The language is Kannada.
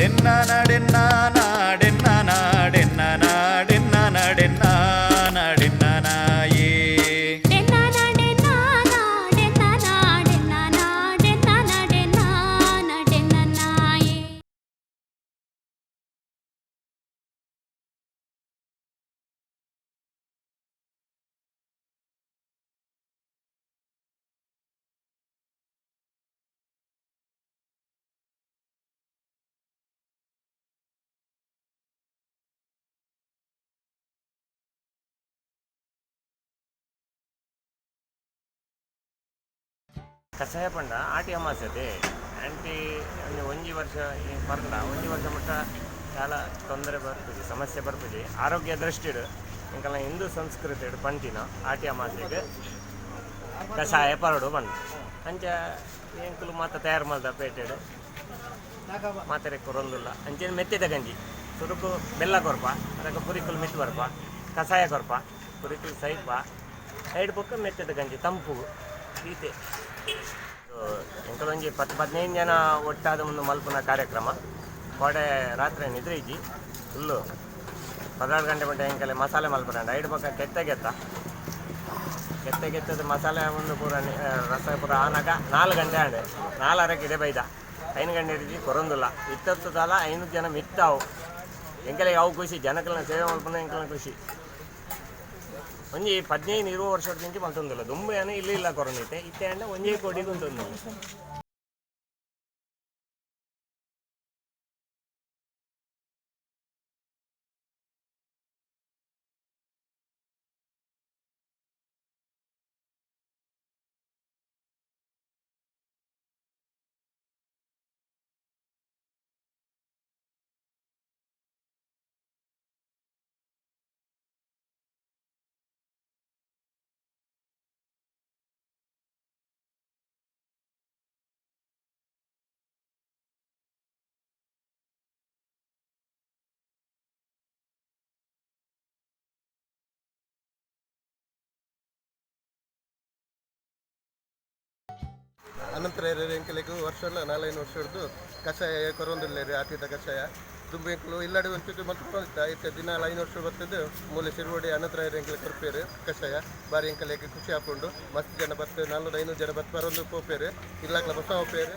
டென்னா டென்னா டென்னா ಕಷಾಯ ಪಂಡ ಆಟಿ ಅಮಾಸ್ಯತೆ ಆಂಟಿ ಒಂದು ಒಂಜಿ ವರ್ಷ ಈ ಪರ್ಂಡ ಒಂಜಿ ವರ್ಷ ಮಟ್ಟ ಚಾಲ ತೊಂದರೆ ಬರ್ತದೆ, ಸಮಸ್ಯೆ ಬರ್ತದೆ. ಆರೋಗ್ಯ ದೃಷ್ಟಿ ಇಂಕಲ್ಲ ಹಿಂದೂ ಸಂಸ್ಕೃತಿ ಪಂಟಿನ ಆಟಿ ಅಮಾಸೆಗೆ ಕಷಾಯ ಪರಡು ಬಂದು. ಅಂಚ ಎಂಕುಲು ಮಾತ ತಯಾರು ಮಾಡ್ದ ಪೇಟೆಡು? ಮಾತಾರೆ ಕೊರೊಂದುಲ್ಲ. ಅಂಚೆನ ಮೆತ್ತಿದ ಗಂಜಿ. ಸುರುಕು ಬೆಲ್ಲ ಕೊರಪ, ಅದಕ್ಕೆ ಪುರಿಕುಲ್ ಮಿತ್ ಬರ್ಪ, ಕಷಾಯ ಕೊರಪ ಪುರಿಕುಲು ಸೈಪ ಸೈಡ್ ಪಕ್ಕ ಮೆತ್ತಿದ ಗಂಜಿ, ತಂಪು ಈತೆ ಎಂಕಲೊಂಜಿ ಪತ್ತು ಪದಿನೈದು ಜನ ಒಟ್ಟಾದ ಒಂದು ಮಲ್ಪುನ ಕಾರ್ಯಕ್ರಮ. ಕೋಡೆ ರಾತ್ರಿ ನಿದ್ರೆ ಇಜ್ಜಿ ಫುಲ್ಲು ಹದಿನಾರು ಗಂಟೆ ಮಟ್ಟ ಎಂಕಲೆ ಮಸಾಲೆ ಮಲ್ಪನ ಐದು ಪಕ್ಕ ಕೆತ್ತಗೆತ್ತ ಕೆತ್ತಗೆತ್ತದ ಮಸಾಲೆ ಒಂದು ಪೂರ ರಸ ಪೂರ ಆನಕ ನಾಲ್ಕು ಗಂಟೆ ಆಂಡೆ ನಾಲ್ಕರಕ್ಕೆ ಇದೆ ಬೈದ. ಐದು ಗಂಟೆ ಇಡೀ ಕೊರೊಂದಿಲ್ಲ. ಇತ್ತತ್ತು ಕಾಲ ಐನೂರು ಜನ ಮಿತ್ತಾವು. ಎಂಕಲೆ ಅವು ಖುಷಿ ಜನಕ್ಕೆಲ್ಲ ಸೇವೆ ಮಲ್ಪನ ಎಂಕಲ್ಲ ಖುಷಿ. ಒಂಜಿ ಪದಿನೈದು ಇರುವ ವರ್ಷದ ಮಿಂಚಿ ಮಲ್ತೊಂದಿಲ್ಲ. ದುಂಬು ಏನು ಇಲ್ಲಿ ಇಲ್ಲ ಕೊರೊನೈತೆ. ಇತ್ತೆ ಅಂಡ ಒಂಜೇ ಕೋಟಿಗೆ ಉಂಟೊಂದಿಲ್ಲ ಅನಂತರ ಎಂಕಲೆಗೂ ವರ್ಷ ನಾಲ್ಕೈದು ವರ್ಷ ಹಿಡಿದು ಕಷಾಯ ಕೊರೊಂದಿಲ್ಲ ಆತಿದ ಕಷಾಯ. ದುಂಬು ಎಂಕಲು ಇಲ್ಲಡೆ ಒಂಚೂರು ಮತ್ತು ಬಂತ ಐತೆ ದಿನ ಐದು ವರ್ಷ ಬರ್ತದೆ. ಮೂಲೆ ಸಿರುವಡಿ ಅನಂತರ ಎಂಕಲೆ ಕೊರ್ಪೇರು, ಕಷಾಯ. ಬಾರಿ ಎಂಕಲೆಗೆ ಖುಷಿ ಹಾಕೊಂಡು ಮಸ್ತ್ ಜನ ಬರ್ತೇವೆ ನಾಲ್ನೂರು ಐನೂರು ಜನ ಬತ್ ಬರೋದು ಪೋಪೇರು ಇಲ್ಲಾಕ್ಲ ಬಸ ಹೋಗ್ಪೇರು